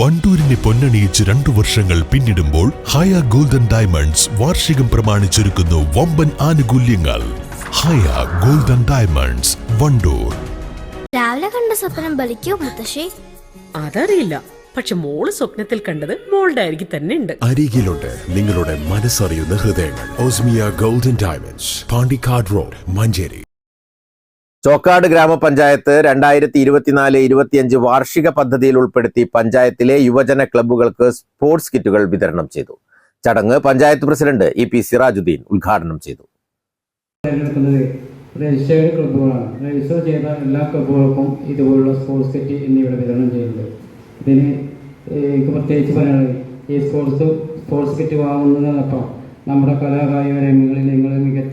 വണ്ടൂരിനെ പൊന്നണിയിച്ച് രണ്ടു വർഷങ്ങൾ പിന്നിടുമ്പോൾ ഹയ ഗോൾഡൻ ഡയമണ്ട്സ് വാർഷികം പ്രമാണിച്ചൊരുക്കുന്നു വമ്പൻ ആനുകൂല്യങ്ങൾ. Haya golden diamonds Wandoor. രാവിലെ കണ്ട സ്വപ്നം ബലിക്കോ മുത്തശ്ശി? അതറിയില്ല. പക്ഷെ മോൾ സ്വപ്നത്തിൽ കണ്ടത് മോളുടെ അരികിൽ തന്നെ ഉണ്ട്. അരികിലുണ്ട് നിങ്ങളുടെ മനസ്സറിയുന്ന ഹൃദയങ്ങൾ. ഓസ്മിയ golden diamonds Pandikkad road Manjeri. Chokkad ഗ്രാമപഞ്ചായത്ത് രണ്ടായിരത്തി ഇരുപത്തിനാല് ഇരുപത്തിയഞ്ച് വാർഷിക പദ്ധതിയിൽ ഉൾപ്പെടുത്തി പഞ്ചായത്തിലെ യുവജന ക്ലബ്ബുകൾക്ക് സ്പോർട്സ് കിറ്റുകൾ വിതരണം ചെയ്തു. ചടങ്ങ് panchayat president E P Sirajuddin ഉദ്ഘാടനം ചെയ്തു. സ്പോർട്സ് വിതരണം ഈ സ്പോർട്സ് സ്പോർട്സ് കിറ്റ് വാങ്ങുന്നതിനൊപ്പം നമ്മുടെ കലാകായിക രംഗങ്ങളിൽ നിങ്ങൾ മികച്ച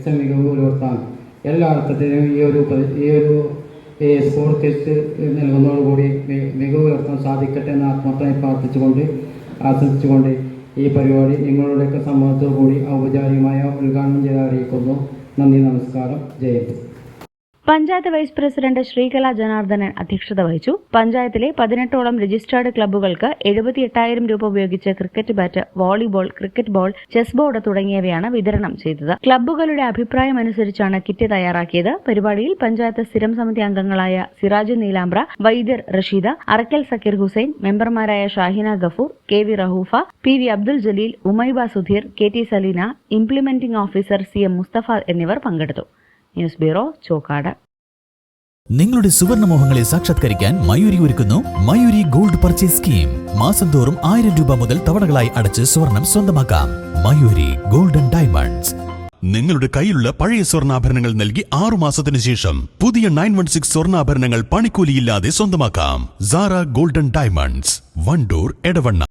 എല്ലാ അർത്ഥത്തിലും ഈ ഒരു ഈ ഒരു ഈ സ്പോർട്സ് കിറ്റ് നൽകുന്നതോടുകൂടി മികവ് ഉയർത്താൻ സാധിക്കട്ടെ എന്ന് ആത്മാർത്ഥമായി പ്രാർത്ഥിച്ചുകൊണ്ട് ആസ്വദിച്ചുകൊണ്ട് ഈ പരിപാടി നിങ്ങളുടെയൊക്കെ സമ്മതത്തോടു കൂടി ഔപചാരികമായ ഉദ്ഘാടനം ചെയ്ത് അറിയിക്കുന്നു. നന്ദി നമസ്കാരം. ജയന്ത് പഞ്ചായത്ത് വൈസ് പ്രസിഡന്റ് ശ്രീകല ജനാർദ്ദനൻ അധ്യക്ഷത വഹിച്ചു. പഞ്ചായത്തിലെ പതിനെട്ടോളം രജിസ്ട്രാർഡ് ക്ലബ്ബുകൾക്ക് എഴുപത്തി എട്ടായിരം രൂപ ഉപയോഗിച്ച് cricket bat volleyball cricket ball chess board തുടങ്ങിയവയാണ് വിതരണം ചെയ്തത്. ക്ലബ്ബുകളുടെ അഭിപ്രായം അനുസരിച്ചാണ് കിറ്റ് തയ്യാറാക്കിയത്. പരിപാടിയിൽ പഞ്ചായത്ത് സ്ഥിരം സമിതി അംഗങ്ങളായ സിറാജ് നീലാംബ്ര വൈദ്യർ റഷീദ അറക്കൽ സക്കീർ ഹുസൈൻ മെമ്പർമാരായ Shahina Gafoor K V Raufa P V Abdul Jaleel Umaiba Sudheer K T Saleena implementing officer C M Musthafa എന്നിവർ പങ്കെടുത്തു. News bureau Chokkad. നിങ്ങളുടെ സുവർണമോഹങ്ങളെ സാക്ഷാത്കരിക്കാൻ മയൂരി ഒരുക്കുന്നു മയൂരി ഗോൾഡ് പർച്ചേസ് സ്കീം. മാസം തോറും ആയിരം രൂപ മുതൽ തവണകളായി അടച്ച് സ്വർണം സ്വന്തമാക്കാം. Mayuri golden diamonds. നിങ്ങളുടെ കയ്യിലുള്ള പഴയ സ്വർണാഭരണങ്ങൾ നൽകി ആറു മാസത്തിനു ശേഷം പുതിയ നയൻ വൺ സിക്സ് സ്വർണാഭരണങ്ങൾ പണിക്കൂലിയില്ലാതെ സ്വന്തമാക്കാം. Sara golden diamonds. One door Edavanna.